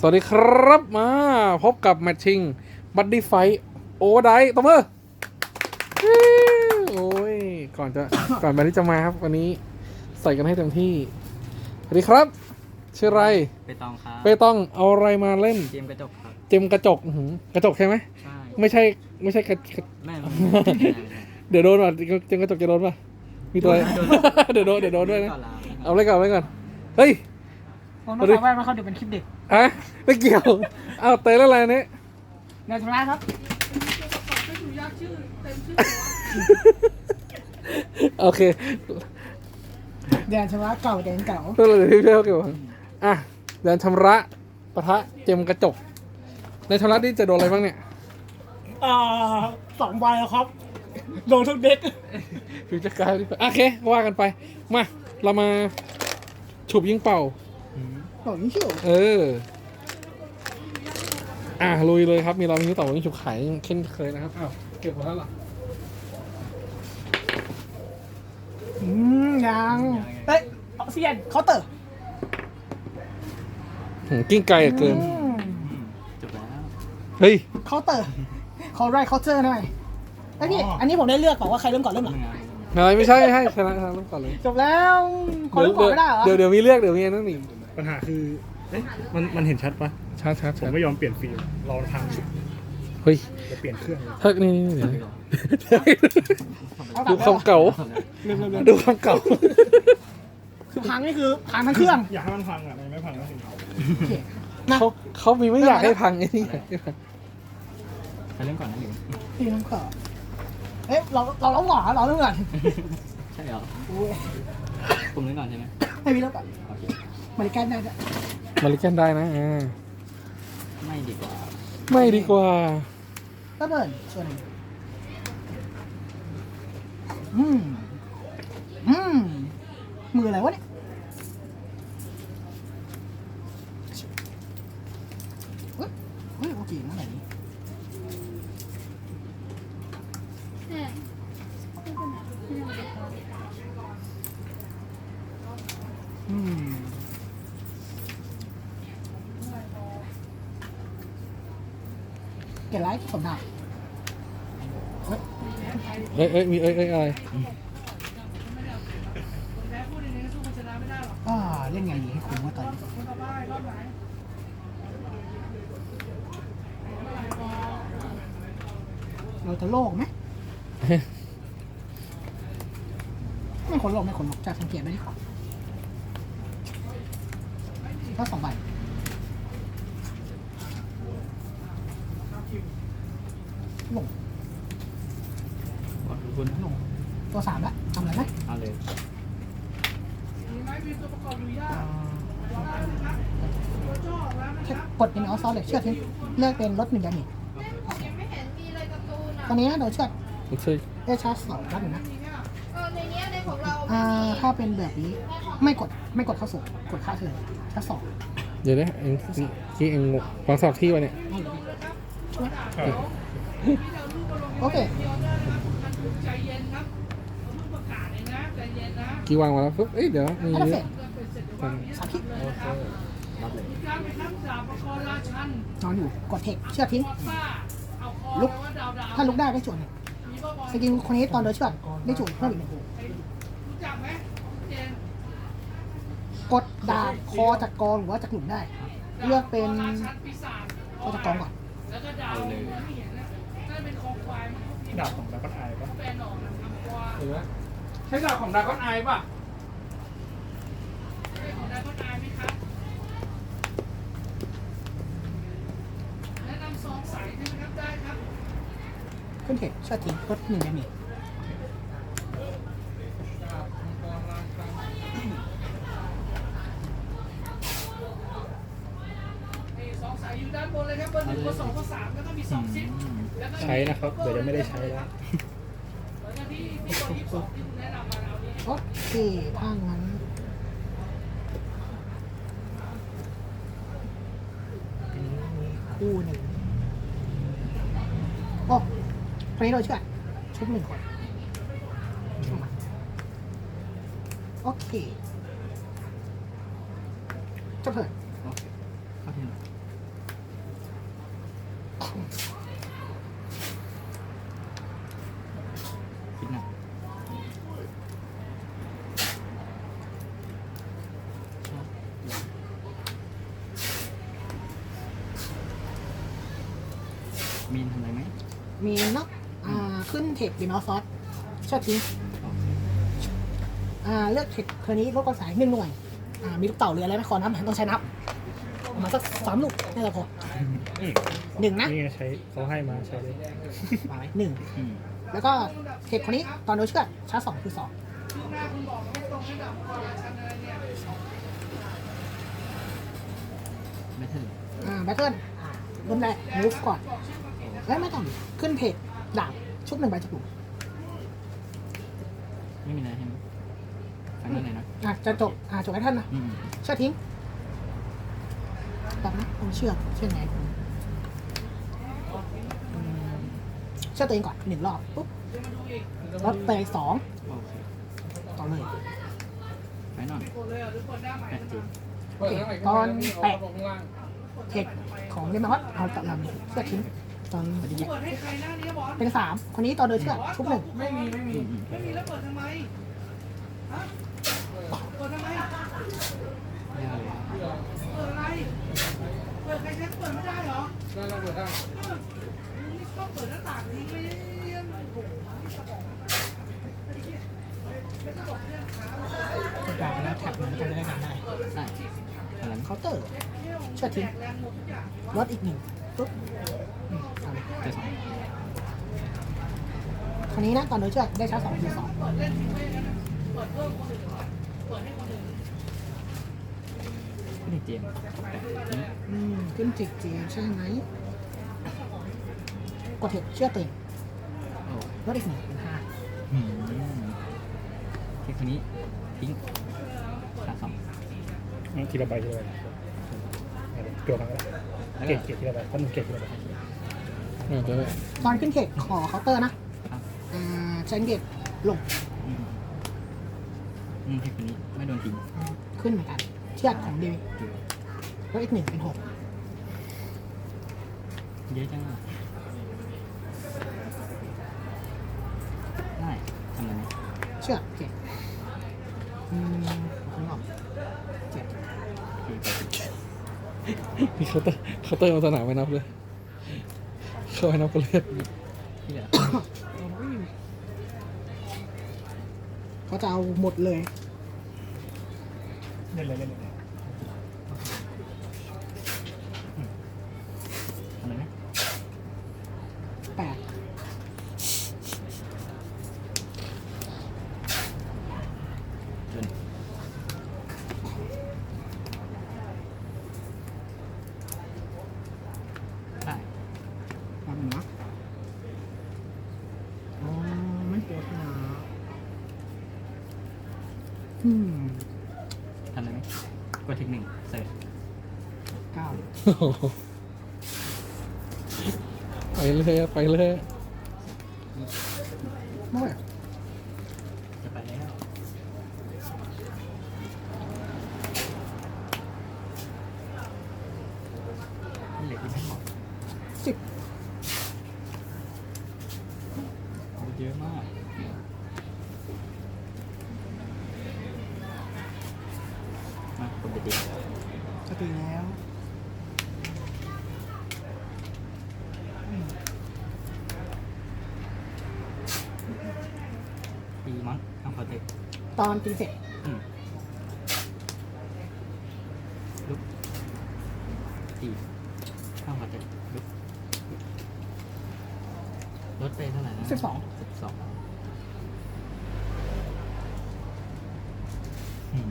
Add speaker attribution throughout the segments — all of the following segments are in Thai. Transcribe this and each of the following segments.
Speaker 1: สวัสดีครับมาพบกับแมทชิงบัดดี้ไฟโอเวอร์ไดตบมือโอ้ย ก่อนจะ ก่อนแมทที่จะมาครับ วันนี้ใส่กันให้เต็มที่ สวัสดีครับ ชื่ออะไร
Speaker 2: ไปตองครับ
Speaker 1: เป้ต้องเอาอะไรมาเล่น
Speaker 2: เกมกระจกครับ
Speaker 1: เจมกระจกอื้อหือกระจกใช่ไหม
Speaker 2: ใช่
Speaker 1: ไม่ใช่ไม่ใช่กระกระ
Speaker 2: แม่ไม่ไม่ไม่ไม่
Speaker 1: เดี๋ยวโดนว่ะเจมกระจกจะโดนป่ะมีตัวอะไร
Speaker 2: โดน
Speaker 1: เดี๋ยวโดนเดี๋ยวโดนด้วยนะ
Speaker 2: ก่อนลา
Speaker 1: เอาไว้ก่อนเอาไว้ก่อน เฮ้ย
Speaker 3: ผมต้องขอแว่นมาเขาเดี๋ยวเป็นคลิปเด็ก
Speaker 1: อะไม่เกี่ยว เอาเตะแล้วอะไรเนี่ย
Speaker 3: ในธุระครับ
Speaker 1: โอเค
Speaker 3: เดือนชำระเก่าเดือนเก่า
Speaker 1: ตัวเลยที่เพื่อนเกี่ยวกับอะเดินชำระปะทะเจมกระจก ในชำระนี่จะโดนอะไรบ้างเนี่ย
Speaker 3: อ่าสองใบแล้วครับ โดนทุกเด็ก
Speaker 1: ฟิวเจอร์การ์ดโอเคว่ากันไป มา เรามาฉุบยิงเป่า
Speaker 3: โอ้ยชิว
Speaker 1: เออ อะลุยเลยครับ มีเรามีต่อวิ่งฉุบไข่เช่นเคยนะครับอ้าวเก็บหมดแล้วเหรอ
Speaker 3: อืมยังเอ้ยออกซิเจนเคาน์เตอร์
Speaker 1: หืมกิ้งไกลอะเกิน
Speaker 3: อืม
Speaker 2: อืมจบแล้ว
Speaker 1: เฮ้ย
Speaker 3: เคาน์เตอร์ขอไรเคาน์เตอร์หน่อยไอ้ยพี่อันนี้ผมได้เลือกก่อนว่าใครเริ่มก่อนเริ่มหลัง
Speaker 2: มึงอะ
Speaker 1: อะไรไม่ใช่ไม่ใช่ชนะชนะเริ่มก่อนเลย
Speaker 3: จบแล้วขอเริ่มก่อนไม่ได้เหรอ
Speaker 1: เดี๋ยวเดี๋ยวมีเลือกเดี๋ยวมีอันนั่นอีก
Speaker 4: ปัญหาคือเอ๊ะมันมันเห็นชัดปะ
Speaker 1: ชัดชัด
Speaker 4: ผ
Speaker 1: ชั
Speaker 4: ม
Speaker 1: ด
Speaker 4: ไม่ยอมเปลี่ยนฟิล์มรอมันพังอยู่
Speaker 1: เฮ้ย
Speaker 4: จะเปลี่ยนเครื่องเลย
Speaker 1: เฮ้ยนี่นี่เดี๋ยว
Speaker 3: เอา
Speaker 1: ดู
Speaker 3: แบบ
Speaker 1: ความเก่า
Speaker 3: เริ่มเริ่มเริ่ม
Speaker 1: ดูความเก่า
Speaker 3: คือพังนี่คือพังทั้งเครื่อง
Speaker 4: อยากให้มันพังอะมันไม่พังก็ถึงเอา
Speaker 3: โอเคนะ
Speaker 1: เขาเขามีไม่อยากให้พังไอ้นี่อยากให้พัง
Speaker 2: ใครเล่นก่อนนะหนู
Speaker 3: พี่น้องขอเอ๊ะเราเราต้องหล่อเราต้องก่อน
Speaker 2: ใช่เหรอ
Speaker 3: อุ้ย
Speaker 2: ผมเล่นก่อนใช่ไหม
Speaker 3: ให้พี่เริ่มก่อน
Speaker 2: โอเค
Speaker 3: มาริกันได้ด้วย
Speaker 1: มาลิกันได้นะอ่า
Speaker 2: ไม่ดีกว่า
Speaker 1: ไม่ดีกว่า
Speaker 3: ก็เบิร์นส่วนหนึ่งอืมอืมมืออะไรวะเนี่ยเฮ้ยเฮ้ยโอเคนะไหนนี้ เก็บไลฟ์สมดาว
Speaker 1: เอ้ยเอ้ยมีเอ้ยเอ้ยอะไร
Speaker 3: อ่าเล่นไงดีให้คุ้มว่าตอนนี้เราจะโลกไหม ไม่ขนโลกไม่ขนโลกจากสังเกตได้ดีกว่าก็สองใบลง
Speaker 2: ขอบคุณนะ
Speaker 3: ลง ตัวสามละทำอะไรไหม
Speaker 2: เอาเลย
Speaker 3: แค่กดเป็นออฟซอลเลยเชือดทิ้งเลือกเป็นรถหนึ่งยาหนีตอนนี้โดนเชือด
Speaker 1: ไม่ใช่
Speaker 3: ได้ชาร์จสองรับอยู่นะ
Speaker 5: เออในเนี้ยในของเรา
Speaker 3: อ่าถ้าเป็นแบบนี้ไม่กดไม่กดเข้าสู่กดค่าเฉยชาร์จสอง
Speaker 1: เดี๋ยวนะเองที่เองวางสอบที่วะเนี่ย
Speaker 3: เอาเลยช่วยโอเค
Speaker 1: กี่วางมาแล้วปุ๊บเอ้ยเดี๋ยวมี
Speaker 3: อันดับ
Speaker 1: เย
Speaker 3: เสร็
Speaker 1: อะ
Speaker 3: จสามคิด
Speaker 2: โอเครับเลย
Speaker 3: นอนอยู่กดเทคเชือดทิ้งลุกถ้าลุกได้ได้จุดหนึ่งสกิลคนนี้ตอนโดนเชือดได้จุดเพิ่มอีกหนึ่งกดดาบคอจากกองหรือว่าจากหลุมได้ เลือกเป็นคอจากกองก่อน
Speaker 2: เอาเลย
Speaker 4: ดาบของดับเบิลไอปะ
Speaker 1: ใช้ดาบของดาก้อนไอป่ะ
Speaker 3: ขึ้นเทคเชือดทิ้งลดหนึ่งดาเมจ
Speaker 4: ใช้นะครับเดี๋ยวจะไม่ได้ใช้แล้ว
Speaker 3: โอเคถ้างั้น คู่หนึ่งโอ้คนนี้เราเชื่อชุบหนึ่งคนโอเคจะเถิด
Speaker 2: มีนทำอะไรไหม
Speaker 3: มีเนาะอ่าขึ้นเทคดีนอซอสชอบทิ้ง
Speaker 2: โอเค
Speaker 3: อ่าเลือกเทคเทอร์นี้ลดกระสายหนึ่งหน่วยอ่ามีลูกเต่าหรืออะไรไหมขอนับต้องใช้นับประมาณสักสามลูกน่าจะพอ
Speaker 4: อืม
Speaker 3: หนึ่งนะ
Speaker 4: นี่ไงใช้เขาให้มาใช้เลย
Speaker 3: มาไว้หนึ่ง
Speaker 2: อืม
Speaker 3: แล้วก็เทคคนนี้ตอนโดนเชือดชาร์จสองคือสอง
Speaker 2: ไม่ถึง
Speaker 3: อ่าแบทเทิลเริ่มแรกมูฟก่อน เอ้ยไม่ต้องดิขึ้นเพจดาบชุบหนึ่งใบจากหลุม
Speaker 2: ไม่มีอะไรใช่ไหมฟังนั่นเลยนะ
Speaker 3: อะจะจบอ่าจบแบทเทิลนะ
Speaker 2: อืม
Speaker 3: เชือกทิ้งแบบนะผมเชือกเชือกไหนผมอืมเชือกตัวเองก่อนหนึ่งรอบปุ๊บรถเตะสอง
Speaker 2: โอเค
Speaker 3: ต่อเลย
Speaker 2: ไปหน่อยแปดจีน
Speaker 3: โอเคตอนแปะเทคของเดมอนเอาตัดลำเชือกทิ้ง ตอนปฏิบัติเป็นสามคนนี้ตอนเดินเชือกชุบหนึ่ง
Speaker 2: อืมอืม
Speaker 6: ไม่มีแล้วเปิดทำไมฮะเปิดทำไม
Speaker 2: ยากเลย
Speaker 6: เปิดอะไรเปิดใครเช็คเปิดไม่ได้เหรอ
Speaker 1: ได้เราเปิดได้
Speaker 6: นี่ก็เปิดหน้าต่างทิ้งไม่ได้เรียนโอ้โหนี่สมอง
Speaker 3: กดดาบแล้วแท็บมันจะได้งานได้
Speaker 2: ได้อะไร
Speaker 3: เคาน์เตอร์เชือกทิ้งลดอีกหนึ่งปุ๊บอืมเอาเลย
Speaker 2: เจอสอง
Speaker 3: คนนี้นะตอนเดินเชือกได้ชาร์จสองคือสอง
Speaker 2: ขึ้นอีกเจมแปดนี้
Speaker 3: อืมขึ้นจิกเจียใช่ไหมกดเทคเชือกตัวเอง
Speaker 2: โอ้
Speaker 3: ลดอีกหนึ่งเป็นห้า
Speaker 2: อืมเทคคนนี้ทิ้งขาดสอง
Speaker 4: อืมทีละใบทีละใบเอาเลยตัวมันก็ได้
Speaker 2: แล้ว
Speaker 4: เก
Speaker 2: ก็
Speaker 4: ตเกตทีละใบเพราะหนึ่งเกตทีละใบ
Speaker 1: อ่าจะได้
Speaker 3: ตอนขึ้นเทคขอเคาน์เตอร์นะครับ อ่าใช้เกตลง
Speaker 2: อืมอืมเทคคนนี้ไม่โดนทิ้ง
Speaker 3: ขึ้นเหมือนกันเชือกของเดวิ
Speaker 2: อยู่
Speaker 3: ลดอีกหนึ่งเป็นหก
Speaker 2: เยอะจังอะได้ทำอะไรไหม
Speaker 3: เชื่อโอเคอืมข้างนอกเจ็ด
Speaker 2: ตีไป
Speaker 1: มีเคาน์เตอร์เคาน์เตอร์มาสนามไม่นับเลยเข้าไปนับก็เลือด
Speaker 2: ที่เหลือ
Speaker 3: เขาจะเอาหมดเลย
Speaker 4: เล่นเลยเล่นเลย
Speaker 2: ทำอะไรไหม
Speaker 3: แปด
Speaker 2: เดินได้
Speaker 3: แป๊บนึงนะอ๋อไม่ปวดหนาอืม
Speaker 2: ทำอะไรไหมกดเทคหนึ่งเสิร์ช
Speaker 3: เก้า
Speaker 1: โอ้โหไปเลยอะไปเลยอะ
Speaker 3: ไม่
Speaker 2: จะไปแล้วนี่เหลือที่ไม่หมด
Speaker 3: สิบ
Speaker 2: โอ้เยอะมากมาผม จะตี
Speaker 3: จะตีแล้วอืม
Speaker 2: ตีมั้งทำคอเทค
Speaker 3: ตอนตีเสร็จ
Speaker 2: อืมลุกตีข้ามคอเทคลุกลดไปเท่าไหร่นะ
Speaker 3: สิบสอง
Speaker 2: สิบสองอืม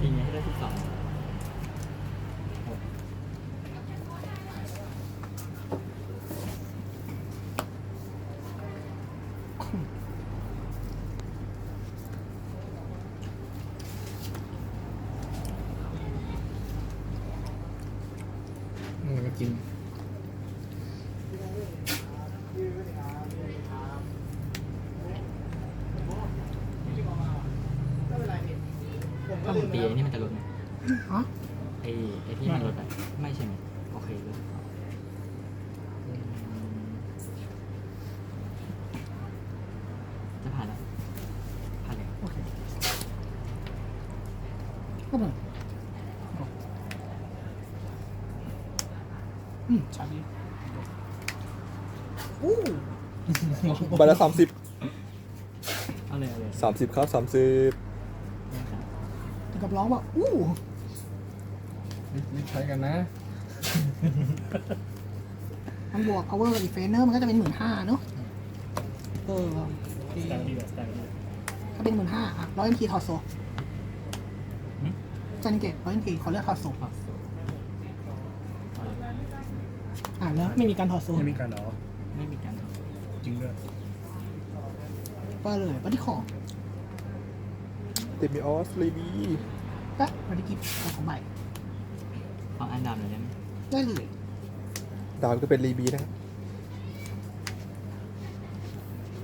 Speaker 2: ตีไงให้ได้สิบสองโอ้
Speaker 1: อืมมากิน
Speaker 2: ถ้าผมตีไอ้นี่มันจะลดไหม
Speaker 3: อ๋อ
Speaker 2: ไอ้ไอ้ที่มันลดอะไม่ใช่ไหมโอเคเลยอืมจะผ่านแล้วผ่านแล้ว
Speaker 3: โอเคก็เหมือนอืมชาบีอู้
Speaker 7: ใบละสามสิบ
Speaker 2: เอาเลยเอาเลย
Speaker 7: สามสิบครับสามสิบ
Speaker 2: ได้ครับ
Speaker 3: ถึง กับร้องว่าอู้
Speaker 1: รีบใช้กันนะ
Speaker 3: มันบวก power อีเฟนเนอร์มันก็จะเป็นหมื่นห้าเนอะเออโอเค
Speaker 4: สไตล์ดีกว่าสไตล์ดี
Speaker 3: ก็เป็นหมื่นห้าอะร้อยเอ็นทีทอโซจันเกตร้อยเอ็นทีขอเลือกทอโซ
Speaker 2: ขอสูเอาเลย
Speaker 3: อ่าแล้วไม่มีการทอโซ
Speaker 4: ไม่มีการเหรอ
Speaker 2: ไม่มีการ
Speaker 4: จริงด้วย
Speaker 3: ก็เลยบัตตี้คอ
Speaker 7: ติมีออสลีบี
Speaker 3: และบัตตี้กิฟต์ของใบ
Speaker 2: เอาอันดำเลยได้ไหม
Speaker 3: ได้เลย
Speaker 7: ดาวก็เป็นลีบีนะครับ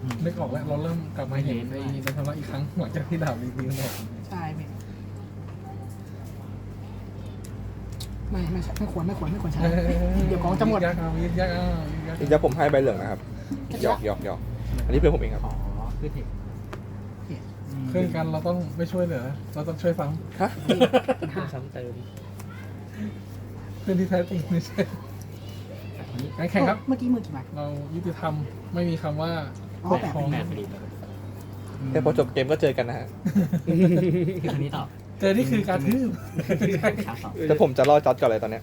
Speaker 2: อืม
Speaker 1: นึกออกแล้วเราเริ่มกลับมาเห็นในในทำละอีกครั้งหลังจากที่ดาบรีวิวหมด
Speaker 3: ใช่ไหมไม่ไม่ใช่ไม่ควรไม่ควรไม่ควรใช้เดี๋ยวของจะหมด
Speaker 1: ยากเอายึดยากเอายึดยาก
Speaker 7: อีกจะผมให้ใบเหลืองนะครับหยอกหยอกหยอกอันนี้เพื่อนผมเองครับ
Speaker 2: อ๋อคือเทค
Speaker 1: เครื่องกันเราต้องไม่ช่วยเหลือเราต้องช่วยฟัง
Speaker 7: ฮะ
Speaker 4: ซ้ำเติม
Speaker 1: เพื่อนที่แท้จริงไม่ใช่
Speaker 2: อันนี้
Speaker 1: งั้นแข่งครับ
Speaker 3: เมื่อกี้มือกี่ใบ
Speaker 1: เรายุติธรรมไม่มีคำว่า
Speaker 3: อ๋อ
Speaker 1: ปก
Speaker 3: แปด
Speaker 1: ครอง
Speaker 2: แปดพอดีเลย
Speaker 7: แค่พอจบเกมก็เจอกันนะฮะ
Speaker 2: คือคนนี้ตอบ
Speaker 1: เจอนี่คือการทืบ
Speaker 2: ชาร์จสอง
Speaker 7: แต่ผมจะรอจัดก่อนเลยตอนเนี้ย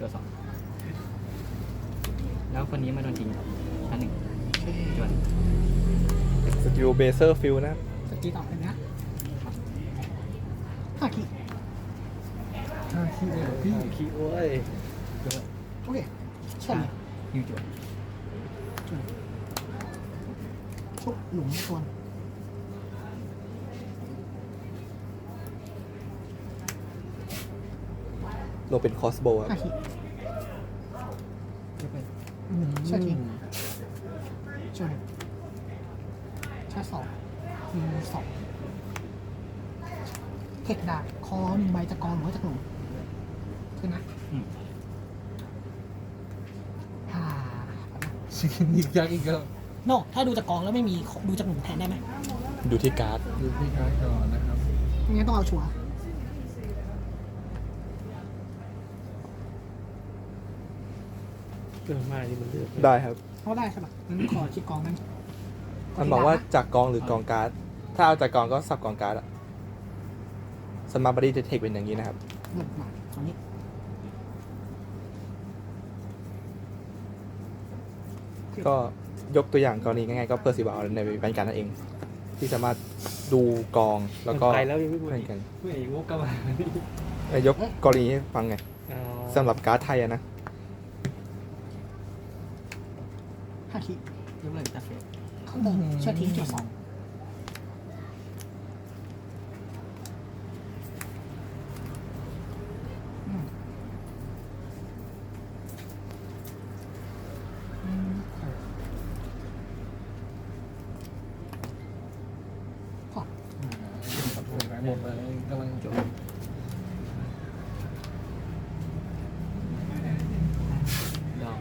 Speaker 2: ตัวสองแล้วคนนี้มาโดนจริงชั้นหนึ่ง
Speaker 3: โอเค
Speaker 2: จวน
Speaker 7: สกิลเบเซอร์ฟิลนะครับ
Speaker 3: สกีต่อเลยนะห้าขีด
Speaker 1: ห้าขี้เลยเหรอพี่
Speaker 4: ขี้โอ้ย
Speaker 3: โอเคเช่น
Speaker 2: ยูจวน
Speaker 3: ชุบหลุมส่วน
Speaker 7: ลงเป็นคอสโบค
Speaker 3: ห้า
Speaker 7: รับ
Speaker 3: ขีดเชื่อทิ้งจนใช้สอง มีสองเทคดาบคอหนึ่งใบจากกองหรือว่าจากหลุมคือนะ
Speaker 2: อืม
Speaker 3: อ่า
Speaker 1: ชิคยิกยักอีกแล้ว
Speaker 3: โนถ้าดูจากกองแล้วไม่มีดูจากหลุมแทนได้ไหม
Speaker 7: ดูที่การ์ด
Speaker 1: ดูพี่การดก่อนนะครับ
Speaker 3: ไม่งั้นต้องเอาชัวร์
Speaker 4: เกินมากนี่มันเลือก
Speaker 7: ได้ครับ
Speaker 3: เพราะได้ใช่ปะงั้นขอคิดกองนั้น
Speaker 7: มันบอกว่าจากกองหรือกองการ์ด ถ้าเอาจากกองก็สับกองการ์ดอะสมาร์ทบอดี้จะเทคเป็นอย่างนี้นะครับ
Speaker 3: หลุดมาตรงนี้
Speaker 7: ก็ยกตัวอย่างกรณีง่ายๆก็เพอร์ซิบาลในแบนการนั่นเอง ที่สามารถดูกองแล้วก็
Speaker 4: ไปแล้วยังไม่หมด
Speaker 7: เล่นกัน
Speaker 4: ไม่งกก็มา
Speaker 7: เอ้ยยกกรณีให้ฟังไงสำหรับการ์ดไทยอะนะ
Speaker 3: ห้าขีด
Speaker 2: ยกเลิกตาเฟส
Speaker 3: เขาเติมเชื่อทิ้งจุด สองอืมอืมพอ
Speaker 1: หมดเลยกำลังจบ
Speaker 2: ดอก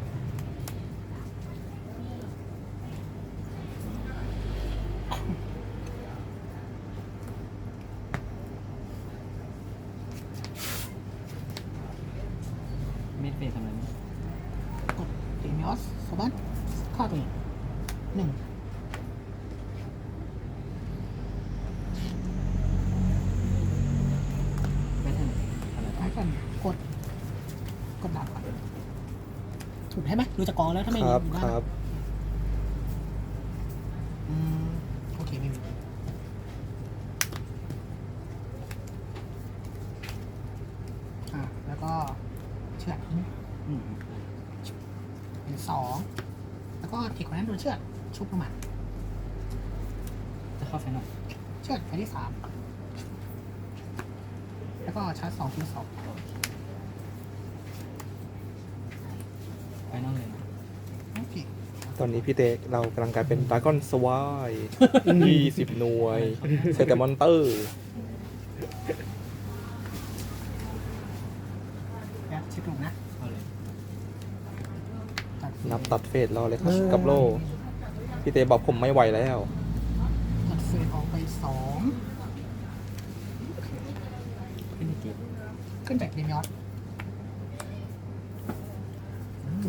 Speaker 2: มิดเฟสทำอะไรไหม
Speaker 3: กดเดมิออสโซบัสค่าตัวเอง หนึ่ง
Speaker 2: แบทเทิลอะไร
Speaker 3: ไอ้กันกด กดดาบก่อนถูกใช่ไหมดูจากกองแล้วถ้าไม่
Speaker 7: ค
Speaker 3: มี
Speaker 7: รับ
Speaker 3: อยู่
Speaker 7: ค
Speaker 3: บ้าน
Speaker 7: รับ
Speaker 3: อืมโอเค ไม่มีอ่าแล้วก็เชือด
Speaker 2: อืม
Speaker 3: เป็นสองแล้วก็เทคคนนั้นโดนเชือดชุบลงมา
Speaker 2: จะเข้าไฟนอล
Speaker 3: เชือดไปที่สาม แล้วก็ชาร์จสองทีสอง
Speaker 2: ไฟนอลเลยนะ
Speaker 3: โอเค
Speaker 7: ตอนนี้พี่เตเรากำลังกลายเป็นดากอนสวายยี่สิบหน่วยเซตมอนเตอร์
Speaker 3: สิบหกนะ
Speaker 2: เอาเลย
Speaker 3: ตัด
Speaker 7: นับตัดเฟสรอเลยครับกับโลพี่เตบอกผมไม่ไหวแล้ว
Speaker 3: ตัดเฟสออกไปสอง
Speaker 2: ขึ้นในเกม
Speaker 3: ขึ้นแบบเดมิออส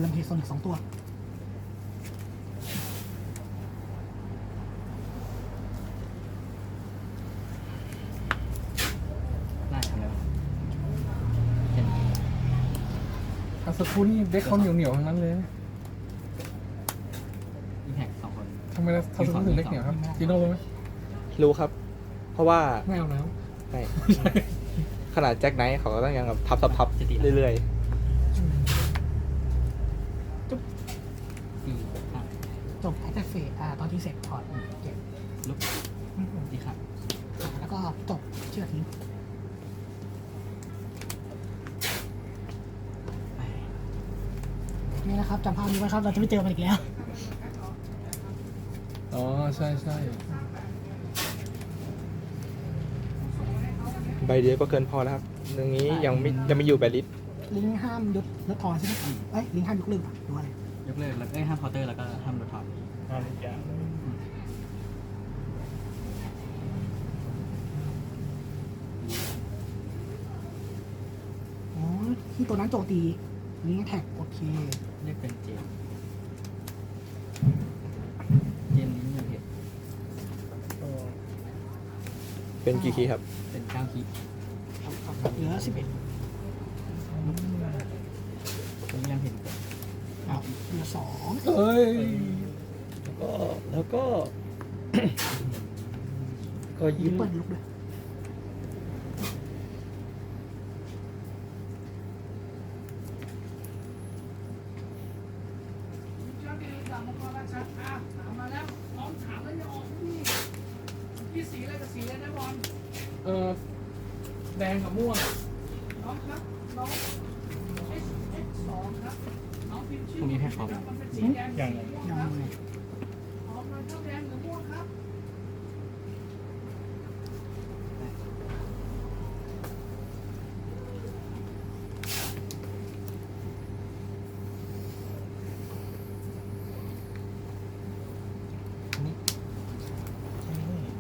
Speaker 3: ลำเพโซนอีกสองตัว
Speaker 2: น่าทำอะไรวะเห็น
Speaker 1: อาสกุนี่เด็กเขาเหนียวเหนียวๆทั้งนั้นเลย
Speaker 2: อิมแพกสองคน
Speaker 1: ทำไมอาสกุถึงเล็กเหนียวครับจีโน่รู้ไหม
Speaker 7: รู้ครับ เพราะว่า
Speaker 1: ไม่เอาแล้ว
Speaker 7: ไม่ข นาดแจ็คไนท์เขาก็ต้องยังแบบทับทับทับเรื่อย
Speaker 2: ตีข้าง
Speaker 3: จบแอคเฟสอ่าตอนที่เสร็จถอดเก็บ
Speaker 2: ลุกดีครับ
Speaker 3: อ่าแล้วก็จบเชือกทิ้ง
Speaker 2: ไป
Speaker 3: นี่นะครับจำภาพนี้ไว้ครับเราจะไม่เจอมันอีกแล้ว
Speaker 1: อ๋อ ใช่ใช่
Speaker 7: ใบเดียวก็เกินพอแล้วครับเรื่องนี้ยังไม่ยังไม่อยู่แบลิส
Speaker 3: ลิงก์ห้ามยุดลดทอนใช่ไหมเอ้ยลิงก์ห้ามยกเลิกอะหรือว่าอะไร
Speaker 2: ยกเลิกแล้วเอ้ยห้ามเคาน์เตอร์แล้วก็ห้ามรถถอด
Speaker 4: ห้าทุกอย่างเลย
Speaker 3: อ๋อที่ตัวนั้นโจมตีลิงก์แท็กโอเค
Speaker 2: เรียกเป็นเจมเจมนี้เนี่ยเพจ
Speaker 4: ก็
Speaker 7: เป็นกี่คีย์ครับ
Speaker 2: เป็นเก้าคี
Speaker 3: เหลือสิบเอ็ด
Speaker 2: ผมยังเห็น
Speaker 3: อะเหลือสอง
Speaker 1: เอ้ย
Speaker 4: แล้วก็แล้วก็ ก็
Speaker 3: ยิ
Speaker 4: ยิ้
Speaker 3: ง
Speaker 4: ม
Speaker 3: เปิดลุกด้วย
Speaker 6: เจ้าดีสั่งมาก่อนแล้วชัดอะถามมาแล้วพร้อมถามแล้วอย่าออกนี่ พี่สีอะไรกับสีอะไรนะบอล
Speaker 1: เออแดงกับม่วง
Speaker 6: น้องครับน้อง S X สองครับน้องพิมพ์ชื่อ
Speaker 2: พวกนี้ให้เขา
Speaker 6: มันเป็นสีแดง
Speaker 4: อย่าง
Speaker 3: ยังไง
Speaker 6: ออกมาเท่าแดงหรือม่วงครับ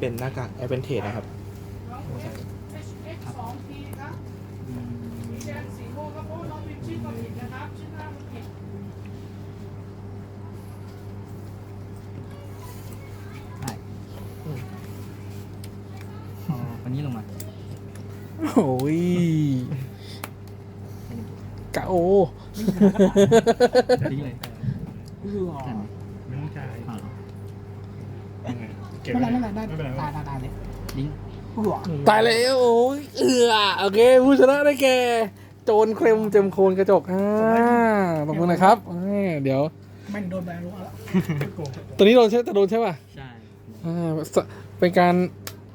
Speaker 7: เป็นหน้ากากแอปเปิลเทสนะครับ
Speaker 6: น้อง S X สองทีครับ
Speaker 2: อืม
Speaker 6: สีแดงสีม่วงครับเพราะว่าน้องพิมพ์ชื่อก็ผิดนะครับชื่อหน้ามันผิด
Speaker 2: ได้อ๋อวันนี้ลงมา
Speaker 1: โอ้ยกะโอ
Speaker 2: ทิ้งเลย
Speaker 3: เออ
Speaker 2: กัน
Speaker 4: ไม่ต้องจ่าย
Speaker 2: อ๋อ
Speaker 4: ยังไง เก็บ
Speaker 3: ไม่
Speaker 4: ไว้
Speaker 3: เป็นไรไม่เป็นไรได้
Speaker 4: ไม่เป็นไร
Speaker 3: ได้ได้ได้เลย
Speaker 2: ลิงก์
Speaker 3: หัว
Speaker 1: ตายแล้วโอ้ยเอือโอเคผู้ชนะได้แก่โจรเครมเจมโคนกระจกอ่าขอบคุณนะครับเอ้ยเดี๋ยว
Speaker 3: ไม่ถึงโดนแบนรู้แล้ว
Speaker 4: โกง
Speaker 1: ตัวนี้โดนใช่แต่โดนใช่ป่ะ
Speaker 2: ใช่
Speaker 1: อ่าสเป็นการ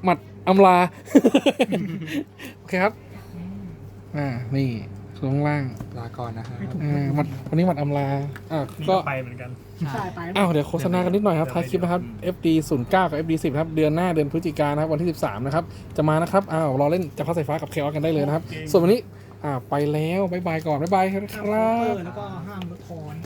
Speaker 1: หมัดอำลา โอเคครับ อ่า นี่ ข้างล่าง
Speaker 7: ลาก่อนนะฮะ
Speaker 1: อ่าหมัดวันนี้หมัดอำลาอ่า
Speaker 4: นี่
Speaker 1: ก็
Speaker 4: ก็ไปเหมือนกัน
Speaker 3: ใช่ไป
Speaker 1: อ้าวเดี๋ยวโฆษณากันนิดหน่อยครับท้ายคลิปนะครับ FD 0 9กับ FD 10ครับ เดือนหน้าเดือนพฤศจิกายนนะครับ วันที่ 13 นะครับ จะมานะครับ อ้าวรอเล่นจะพัดสายฟ้ากับเคออกันได้เลยนะครับ
Speaker 4: โอเค
Speaker 1: ส่วนวันนี้อ่าไปแล้ว บ๊ายบายก่อน บ๊ายบายค
Speaker 3: ห้าม
Speaker 1: รั
Speaker 3: เคาน์เตอร์
Speaker 1: บ
Speaker 3: แล้วก็ห้ามลดทอน